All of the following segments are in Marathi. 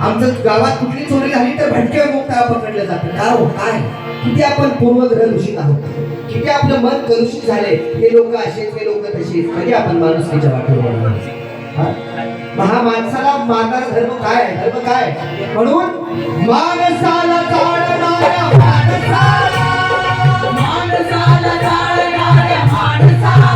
आमचं गावात कुठली चोरी झाली तर भटके मुक्ता पकडलं जातं का हो काय? किती आपण पूर्वग्रह दूषित आहोत? किती आपलं मन कलुषित झाले? हे लोक असेच हे लोक तसेच. कधी आपण माणुसकीच्या वाटेवर हा? माणसाला मारणारा धर्म काय धर्म काय म्हणून माणसाला माणसाला माणसाला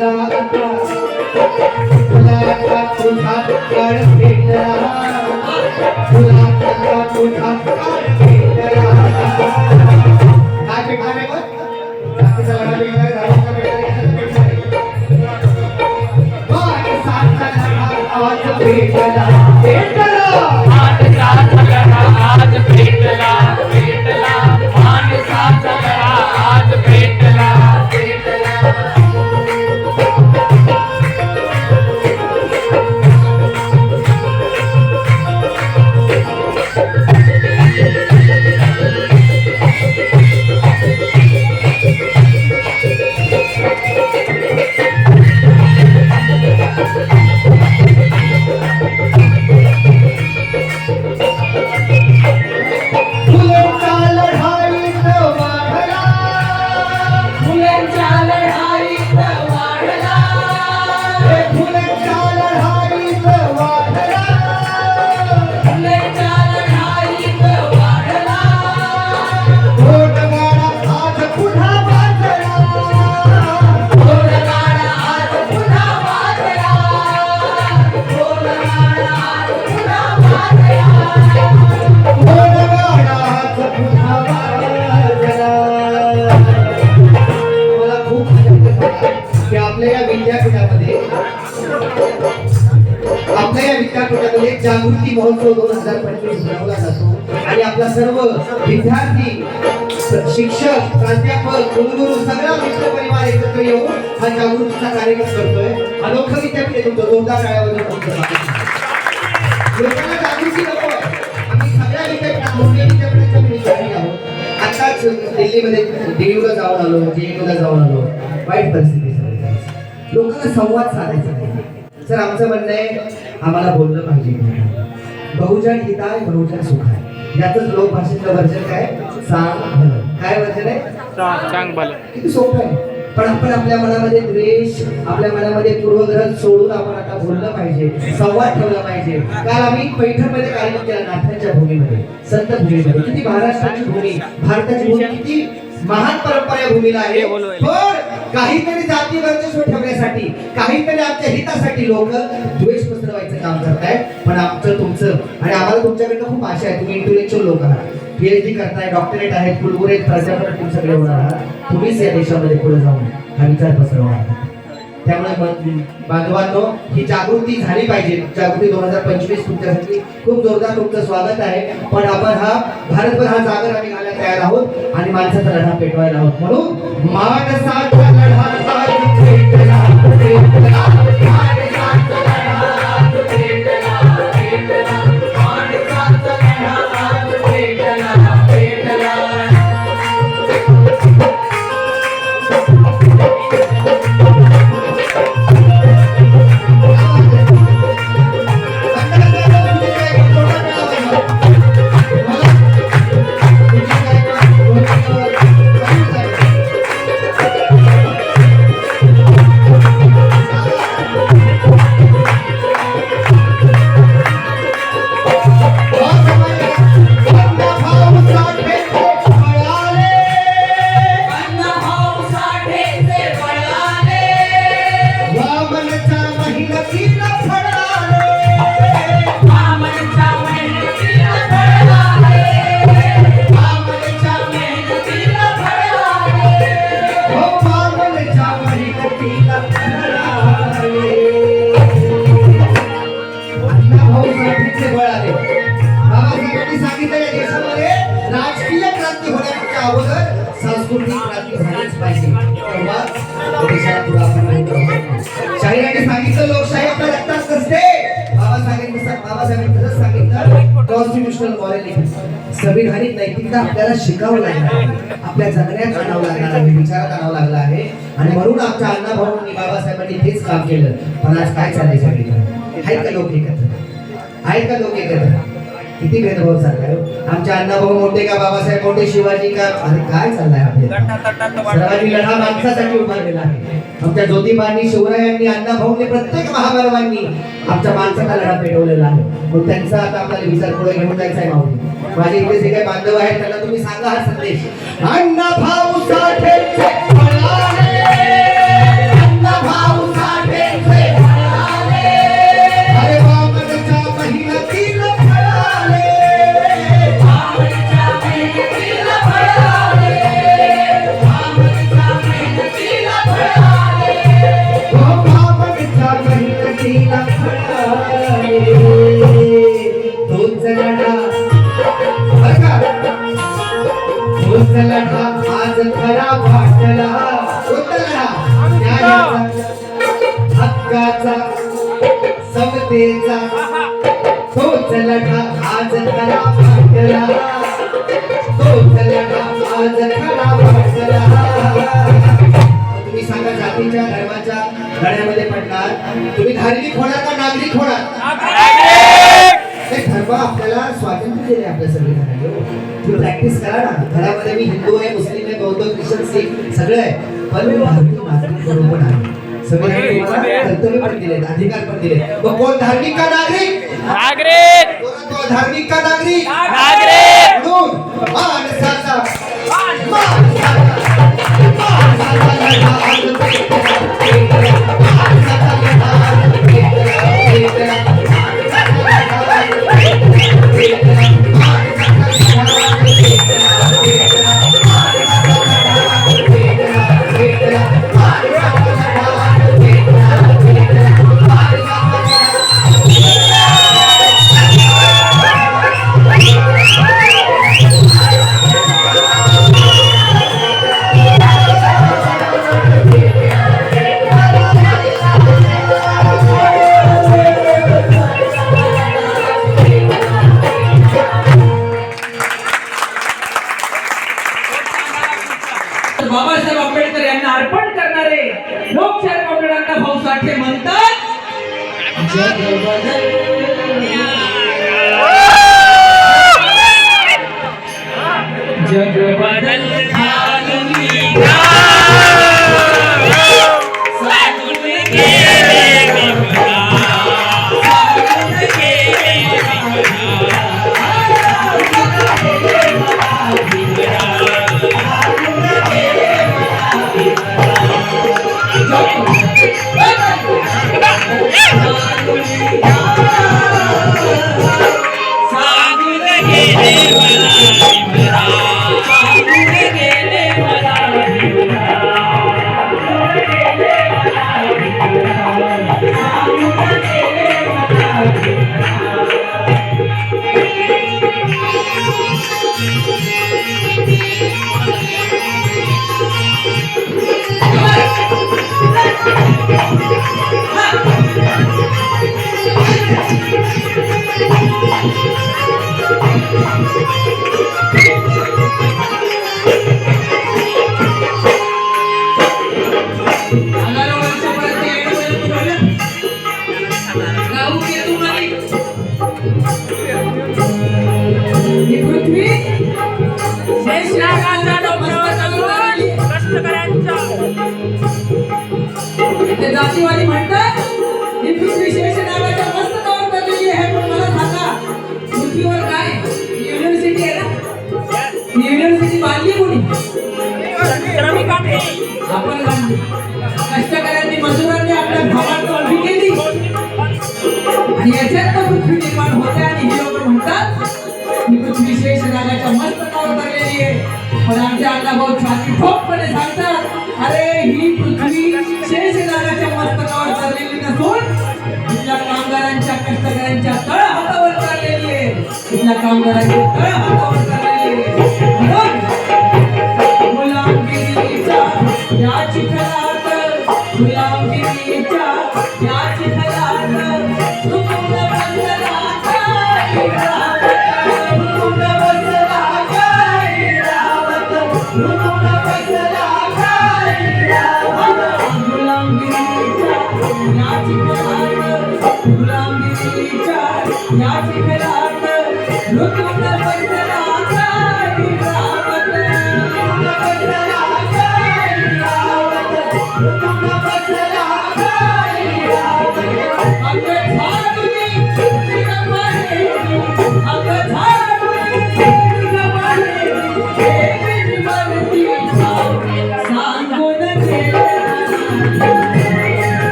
Thank you. जागृती महोत्सव दोन हजार पंचवीस भरवला जातो. आणि आपला सर्व विद्यार्थी शिक्षक प्राध्यापक कुलगुरू सगळा मित्र परिवार एकत्र येऊन हा जागृतीचा कार्यक्रम करतोय. अनोखं विद्यापीठ आहे तुमचं. जोरदार काळावर लोकांना जागृती नको. आम्ही सगळ्या विद्यापीठात मोठ्या विद्यापीठाच्या विद्यार्थी आहोत आताच दिल्लीमध्ये दिल्लीला जाऊन आलो जेएनयूला जाऊन आलो. वाईट परिस्थिती लोकांना संवाद साधायचा सर आमचं म्हणणं आहे आम्हाला बोललं पाहिजे. बहुजन हिताय बहुजन सुखाय. याच लोकभाषेतलं वर्जन काय? सांग. काय वर्जन आहे? भलं. किती सोपं आहे. पण आपण आपल्या मनामध्ये द्वेष आपल्या मनामध्ये पूर्वग्रह सोडून आपण आता बोललं पाहिजे संवाद ठेवला पाहिजे. काल आम्ही पैठणमध्ये कार्यक्रम केला नाथांच्या भूमीमध्ये संत भूमीमध्ये. किती महाराष्ट्राची भूमी भारताची भूमी किती महान परंपरा या भूमीला आहे पण काहीतरी जाती वर्चस्व ठेवण्यासाठी काहीतरी आमच्या हितासाठी लोक द्वेष पसरवायचं काम करतायत. पण आमचं तुमचं आणि आम्हाला तुमच्याकडनं खूप आशा आहे. तुम्ही इंटेलेक्च्युअल लोक आहात. पीएचडी करताय डॉक्टरेट आहेत कुलगुरू आहेत प्राध्यापक तुम्ही सगळे होणार आहात. तुम्हीच या देशामध्ये पुढे जाऊन हा विचार पसरवणार त्यामुळे बांधवांनो ही जागृती झाली पाहिजे. जागृती दोन हजार पंचवीस तुमच्यासाठी खूप जोरदार तुमचं स्वागत आहे. पण आपण हा भारतभर हा जागर आम्ही घालायला तयार आहोत आणि माणसाचा लढा पेटवायला आहोत. म्हणून माणसाचा लढा पेटला, सांस्कृतिक राज्य झालीच पाहिजे. शाहिराने सांगितलं लोकशाही आपल्या रक्तात नैतिकता आपल्याला शिकावं लागणार आपल्या जगण्यात आणावं लागणार आहे विचारात लागला आहे. आणि म्हणून आमच्या अण्णा भाऊंनी बाबासाहेबांनी तेच काम केलं. पण आज काय चालायचं आहेत का लोक एकत्र? आहेत का लोक एकत्र? किती भेदभाव चाललाय? आमच्या अण्णाभाऊ मोठे का बाबासाहेब मोठे शिवाजी का? अरे काय चाललंय सर्वांनी लढा माणसासाठी उभारलेला आहे. आमच्या ज्योतिबांनी शिवरायांनी अण्णाभाऊंनी प्रत्येक महामानवांनी आमच्या माणसाचा लढा पेटवलेला आहे. मग त्यांचा आता आपल्याला विचार पुढे घेऊन जायचा आहे माऊली. माझे इथे जे काही बांधव आहेत त्यांना तुम्ही सांगा हा संदेश. अण्णाभाऊ साठेचे. फळाले, लढा आज खरा वाटला तोच लढा आज खरा वाटला तुम्ही सांगा जातीच्या धर्माच्या लढ्यामध्ये पडणार. तुम्ही धार्मिक होणार का नागरिक होणार? हे धर्म आपल्याला स्वातंत्र्य दिले आपल्या संविधानाने हो. तुम्ही प्रॅक्टिस करा ना. घरामध्ये मी हिंदू आहे मुस्लिम आहे बौद्ध ख्रिश्चन सिख सगळं आहे. पण मी भारतीय नागरिक पण आहे. संविधानाने तुम्हाला कर्तव्य पण दिले अधिकार पण दिले मग कोण धार्मिक का नागरिक? नागरिक! धार्मिक का नागरिक! नागरिक! म्हणून माणसाचा माणसाचा. माणसाचा साठे म्हणतात? जग शेष नागाचा जातीवादी आहे इथल्या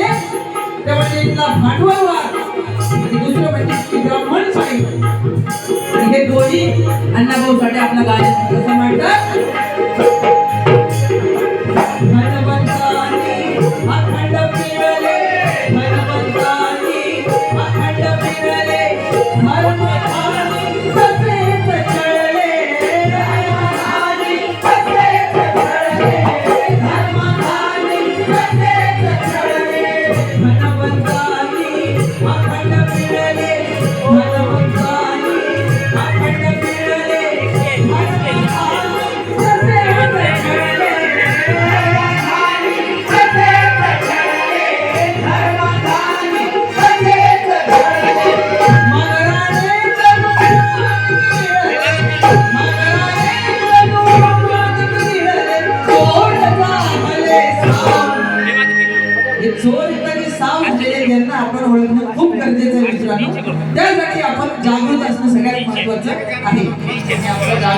होते. त्यामुळे म्हणजे एकदा भांडवलवाद आणि दुसरं म्हणजे ब्राह्मण पाणी हे दोन्ही अण्णाभाऊ साठे आपला गायन मांडतात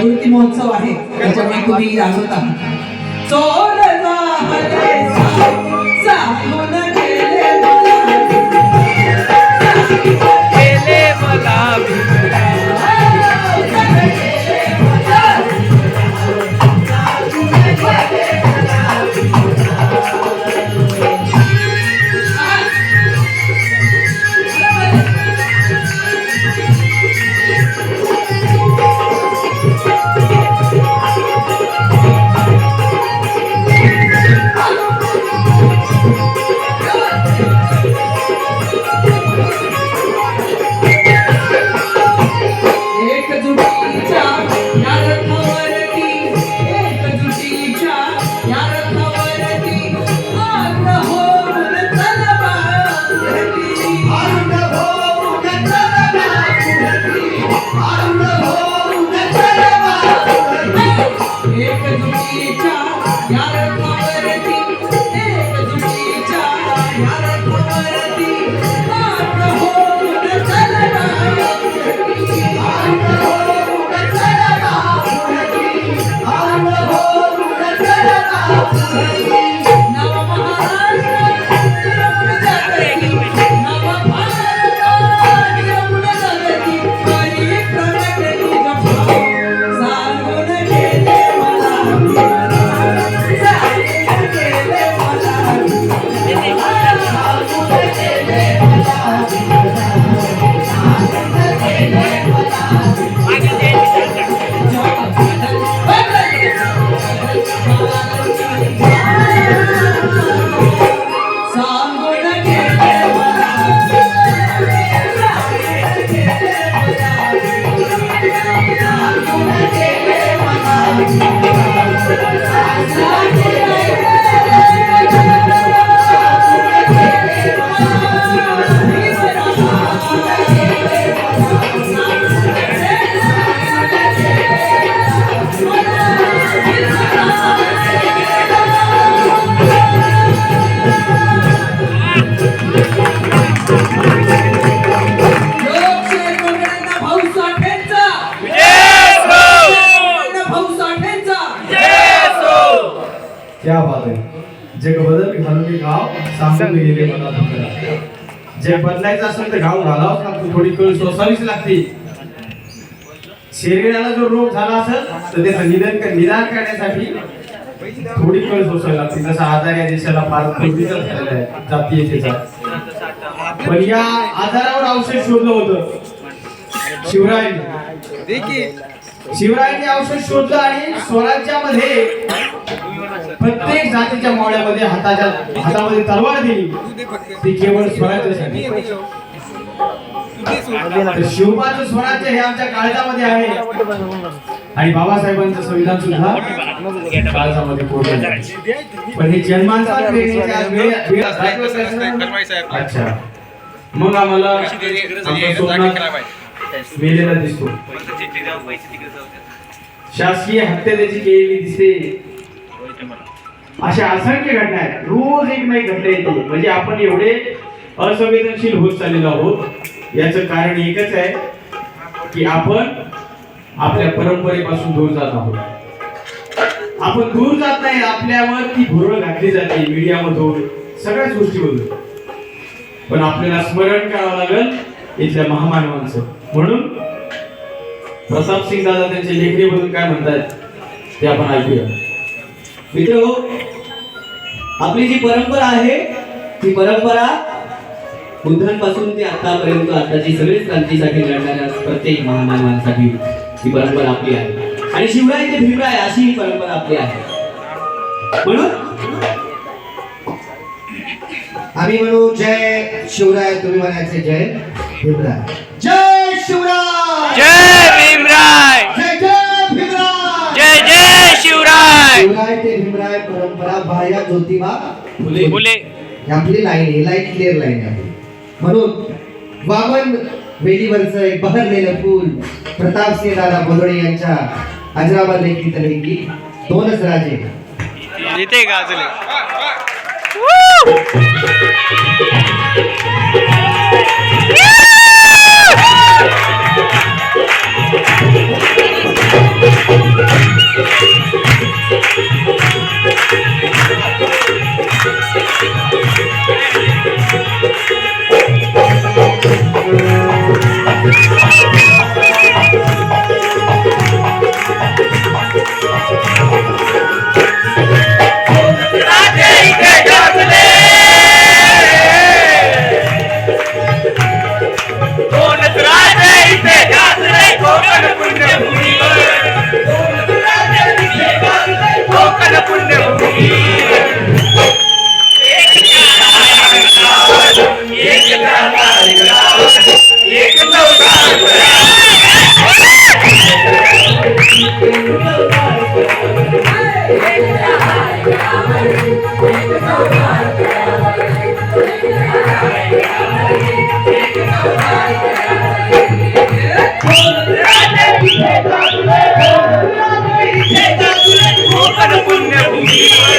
निवृत्ती महोत्सव आहे. त्याच्यामुळे तुम्ही आज होता जे बदलायचं असेल तर घाव घालावंच लागतो. थोडी कळ सोसावीच लागते. शरीराला जो रोग झाला असेल तर त्याचं निधन निदान करण्यासाठी थोडी कळ सोसावी लागते. जसा आजार या देशाला फार पूर्वीचा झालेला आहे जातीयतेचा. पण या आजारावर औषध शोधलं होतं. शिवरायांनी. शिवरायांनी औषध शोधलं आणि स्वराज्यामध्ये प्रत्येक जातीच्या मावळ्यामध्ये हाताच्या हातामध्ये तलवार दिली. ती केवळ स्वराज्यासाठी तर शिवबाचं स्वराज्य हे आमच्या काळजामध्ये आहे. आणि बाबासाहेबांचं संविधान सुद्धा काळजामध्ये पूर्ण पण हे जन्मांचा अच्छा. मग आम्हाला मेलेला दिसतो. शासकीय हत्या त्याची केलेली दिसते अशा असंख्य घटना आहेत. रोज एक नाही घटना येते. म्हणजे आपण एवढे असंवेदनशील होत चाललेलो आहोत याचं कारण एकच आहे की आपण आपल्या परंपरेपासून दूर जात आहोत. आपण दूर जात नाही आपल्यावर ती भुरळ घातली जाते मीडियामधून सगळ्याच गोष्टीमधून. पण आपल्याला स्मरण करावं लागेल इथल्या महामानवांचं. म्हणून प्रताप सिंग दादा त्यांच्या लेखणीमधून काय म्हणतात ते आपण ऐकूया. मित्र आपली जी परंपरा आहे ती परंपरा बुद्धांपासून ते आतापर्यंत आताची सगळीच क्रांतीसाठी लढणाऱ्या प्रत्येक महामानवांसाठी ही परंपरा आपली आहे. आणि शिवराय ते भीमराय अशी ही परंपरा आपली आहे. म्हणून आम्ही म्हणू जय शिवराय तुम्ही म्हणायचे जय भीमराय. जय शिवराय! जय भीमराय! जय जय भीमराय जय जय शिवराय शिवराय ते भीमराय परंपरा भाया ज्योतिबा फुले. फुले. ही आपली लाईन आहे लाईन क्लिअर लाईन आहे. म्हणून वामन वेलीवरचं एक बहरलेलं फूल प्रतापसिंह दादा बोदडे यांच्या अजराबाद लेखित लेखी दोनच राजे. इथे गाजले कोकण पुण्यभूमीवर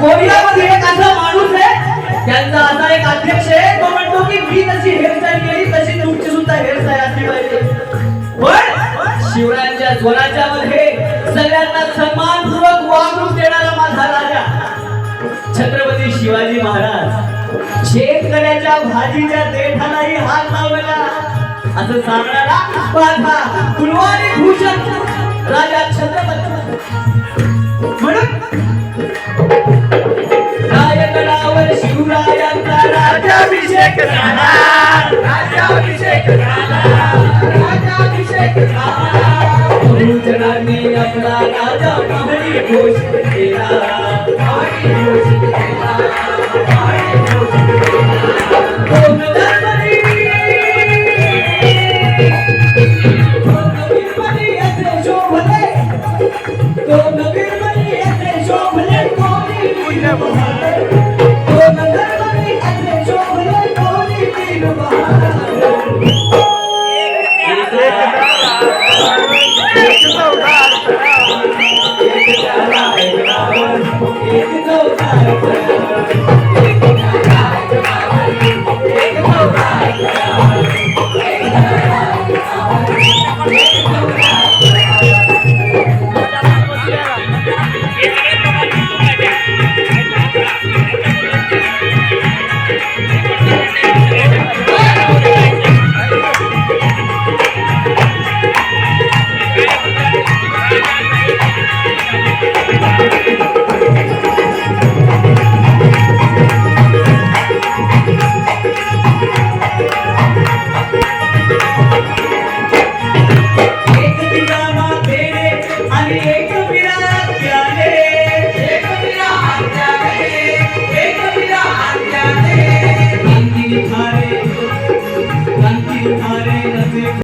कोरियामध्ये एक असा माणूस आहे त्यांचा असा एक अध्यक्ष आहे तो म्हणतो की मी तशी हेअरस्टाईल केली तशी तुमची सुद्धा हेअरस्टाईल असली पाहिजे. पण शिवरायांच्या स्वराज्यामध्ये सगळ्यांना सन्मानपूर्वक वागणूक देणारा माझा राजा छत्रपती शिवाजी महाराज. शेतकऱ्याच्या भाजीच्या देठालाही हात लावलेला. असं सांगणारा माझा कुलवारी भूषण राजा छत्रपती. म्हणून रायगडावर शिवरायांचा राजाभिषेक झाला. राजाभिषेक झाला. राजाभिषेक झाला. भूषणांनी आपला राजा माहरी घोष केला. महारी घोष केला.